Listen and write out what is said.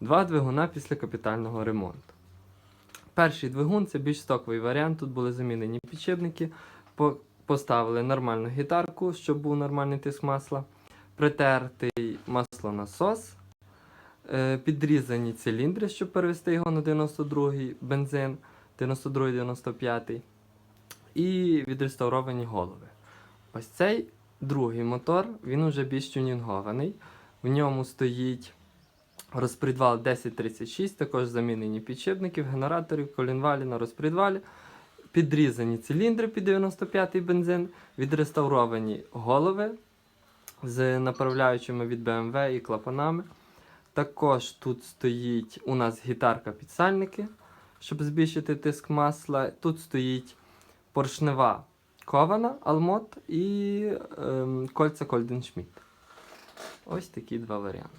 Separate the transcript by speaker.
Speaker 1: Два двигуна після капітального ремонту. Перший двигун це більш стоковий варіант. Тут були замінені підшипники, поставили нормальну гітарку, щоб був нормальний тиск масла, притертий маслонасос, е, підрізані циліндри, щоб перевести його на 92-й бензин, 92-95 і відреставровані голови. Ось цей другий мотор, він уже більш тюнінгований. В ньому стоїть розпредвал 1036, також замінені підшипники, генераторів, колінвалі на розпредвалі, підрізані циліндри під 95-й бензин, відреставровані голови з направляючими від BMW і клапанами. Також тут стоїть у нас гітарка підсальники, щоб збільшити тиск масла. Тут стоїть поршнева кована Алмот і ем, кольця Кольденшміт. Ось такі два варіанти.